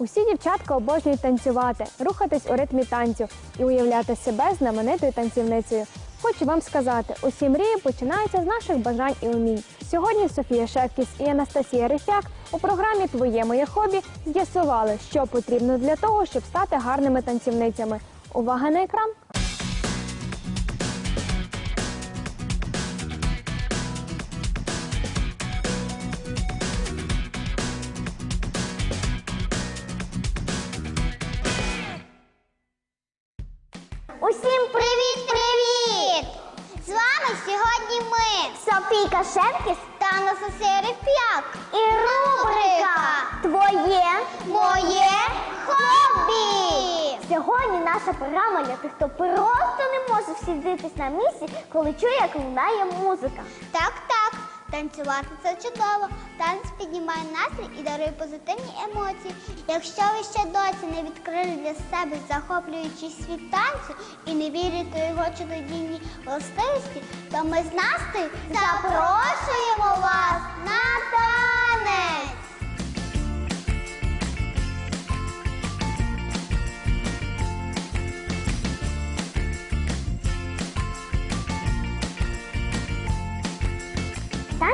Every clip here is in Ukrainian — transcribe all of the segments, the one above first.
Усі дівчатка обожнюють танцювати, рухатись у ритмі танцю і уявляти себе знаменитою танцівницею. Хочу вам сказати, усі мрії починаються з наших бажань і умінь. Сьогодні Софія Шевкіс і Анастасія Рифяк у програмі Твоє моє хобі з'ясували, що потрібно для того, щоб стати гарними танцівницями. Увага на екран! Усім привіт-привіт! З вами сьогодні ми Софійка Шевкіс та Анастасія Рефяк. І рубрика Твоє моє хобі. Сьогодні наша програма для тих, хто просто не може всідитись на місці, коли чує, як лунає музика. Так, так. Танцювати це чудово. Танець піднімає настрій і дарує позитивні емоції. Якщо ви ще досі не відкрили для себе захоплюючий світ танцю і не вірите у його чудодійні властивості, то ми з Настею запрошуємо вас на танець!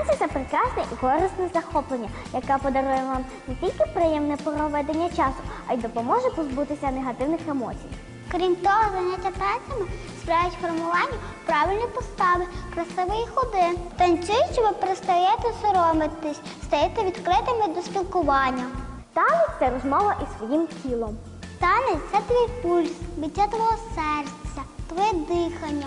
Танці це прекрасне і корисне захоплення, яке подарує вам не тільки приємне проведення часу, а й допоможе позбутися негативних емоцій. Крім того, заняття танцями сприяють формуванню правильної постави, красивої ходи. Танцюючи, ви перестаєте соромитись, стаєте відкритими до спілкування. Танець це розмова із своїм тілом. Танець це твій пульс, биття твого серця, твоє дихання.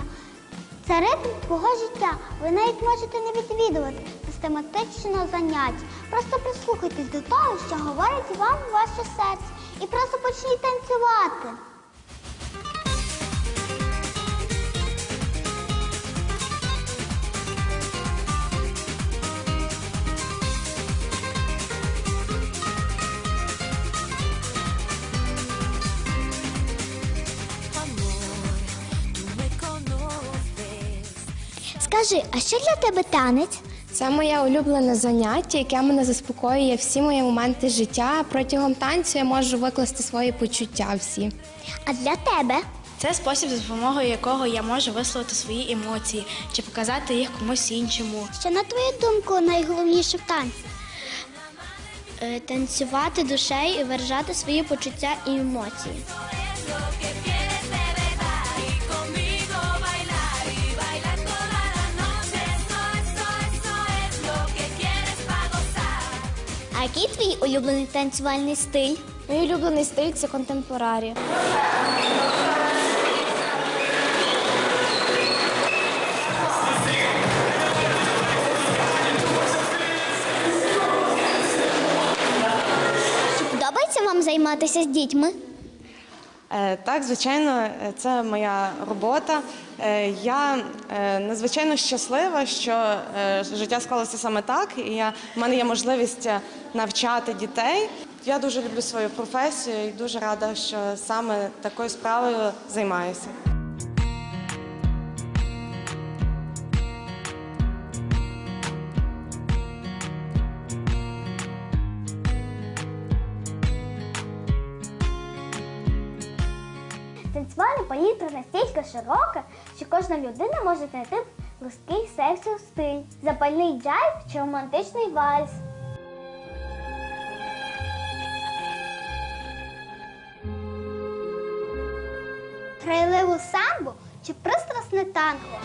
Це ритм твого життя. Ви навіть можете не відвідувати систематичного заняття. Просто прислухайтесь до того, що говорить вам ваше серце, і просто почніть танцювати. Скажи, а що для тебе танець? Це моє улюблене заняття, яке мене заспокоює всі мої моменти життя. Протягом танцю я можу викласти свої почуття всі. А для тебе? Це спосіб, за допомогою якого я можу висловити свої емоції чи показати їх комусь іншому. Що на твою думку найголовніше в танці? Е, Танцювати душею і виражати свої почуття і емоції. А який твій улюблений танцювальний стиль? Мій улюблений стиль це контемпорарі. Подобається вам займатися з дітьми? Е, Так, звичайно, це моя робота. Е, Я е, надзвичайно щаслива, що життя склалося саме так, і я, в мене є можливість навчати дітей. Я дуже люблю свою професію і дуже рада, що саме такою справою займаюся. Танцювальна палітра настільки широка, що кожна людина може знайти близький сексу стиль, запальний джайв чи романтичний вальс. Крайливу самбу чи пристрасне танго.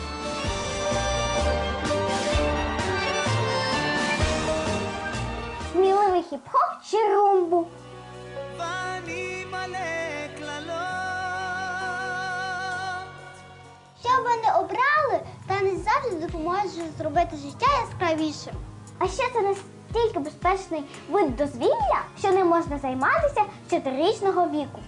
Завжди допоможе зробити життя яскравішим. А ще це настільки безпечний вид дозвілля, що не можна займатися з чотирирічного віку.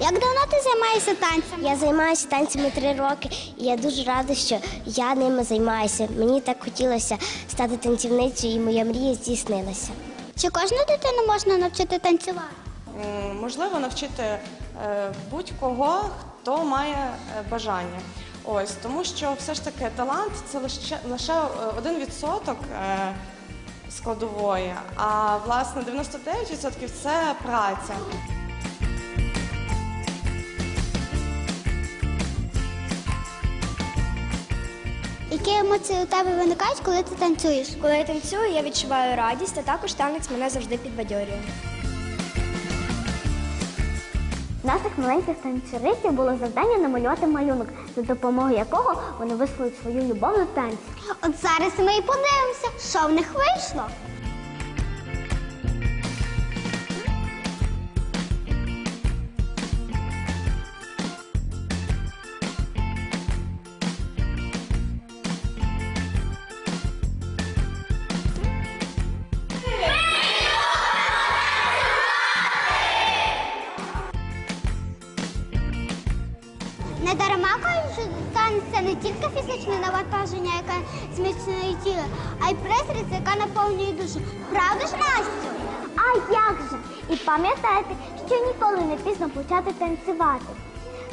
Як давно ти займаєшся танцями? Я займаюся танцями три роки, і я дуже рада, що я ними займаюся. Мені так хотілося стати танцівницею, і моя мрія здійснилася. Чи кожну дитину можна навчити танцювати? М, Можливо, навчити е, будь-кого, хто має е, бажання. Ось тому, що все ж таки талант це лише лише е, один відсоток е, складової, а власне 99% це праця. Які емоції у тебе виникають, коли ти танцюєш? Коли я танцюю, я відчуваю радість, а також танець мене завжди підбадьорює. Наших маленьких танцюристів було завдання намалювати малюнок, за допомогою якого вони висловлять свою любов до танцю. От зараз ми і подивимося, що в них вийшло. Дарма кажуть, що танець це не тільки фізичне навантаження, яке зміцнює тіло, а й пристрасть, яка наповнює душу. Правда ж, Настю? А як же? І пам'ятайте, що ніколи не пізно почати танцювати.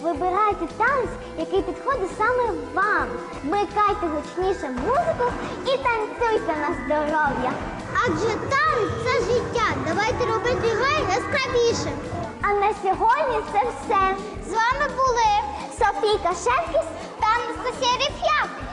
Вибирайте танець, який підходить саме вам. Вмикайте гучніше музику і танцюйте на здоров'я. Адже танець це життя. Давайте робити його яскравішим. А на сьогодні це все. З вами були Софійка Шевкіс та Анастасія Реф'як. І